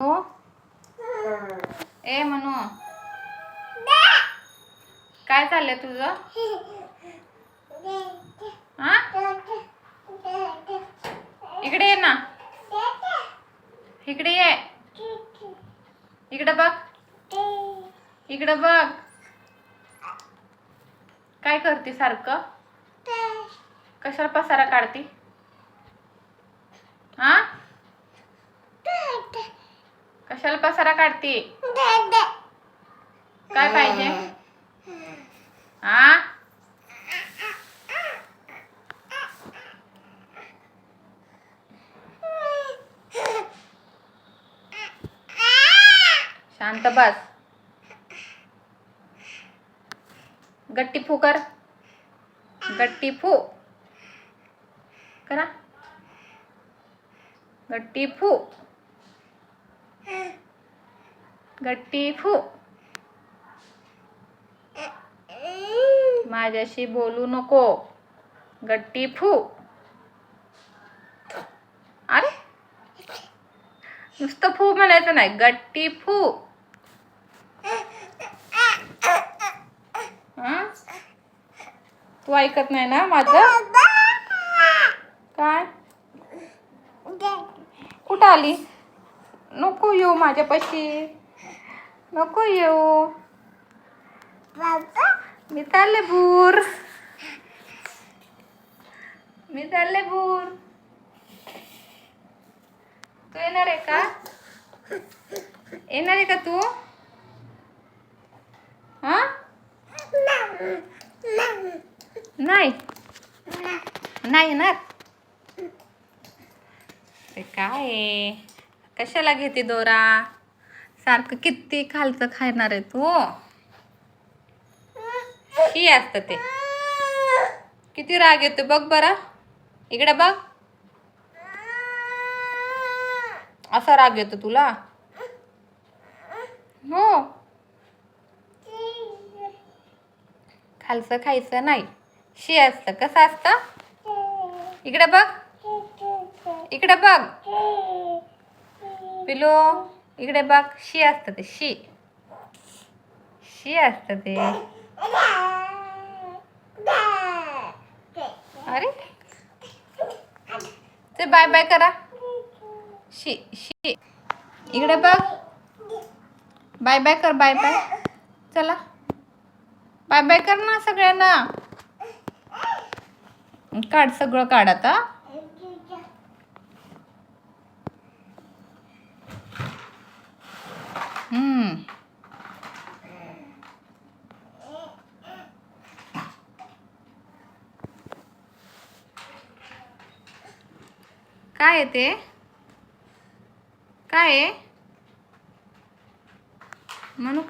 हो? ए म्हणू काय चाललंय तुझं? हा? इकडे ये ना. इकडे ये. इकडे बघ. इकडे बघ. काय करते सारखं? कशाला पसारा काढते? हा? कशाला पसारा काढते? काय पाहिजे? हा शांत बस. गट्टी फू कर. गट्टी फू. करा. गट्टी फू. गट्टी फू. माझ्याशी बोलू नको. गट्टी फू. अरे? नुसतं फू म्हणायचं नाही. गट्टी फू. तू ऐकत नाही ना माझं? काय? कुठं आली? नको येऊ माझ्यापाशी. नको येऊ. मी चालले भूर. मी चालले भूर. तू येणार आहे का? येणार आहे का तू? हा? नाही. नाही येणार? ते काय कशाला घेते दोरा? सारखं किती खालचं खाणार आहे तू? ही असतं ते. किती राग येतो बघ बरा. इकडे बघ. असा राग येतो तुला. हो. खालचं खायचं नाही. शी असतं. कसं असतं? इकडे बघ. इकडे बघ. पिलो. इकडे बघ शी असतं ते शी. शी असतं ते. अरे. ते बाय बाय करा. शी शी. इकडे बघ. बाय बाय कर बाय बाय. चला. बाय बाय कर ना सगळ्यांना. काढ सगळं काढ आता. हम्म. काय आहे ते? काय आहे? म्हणू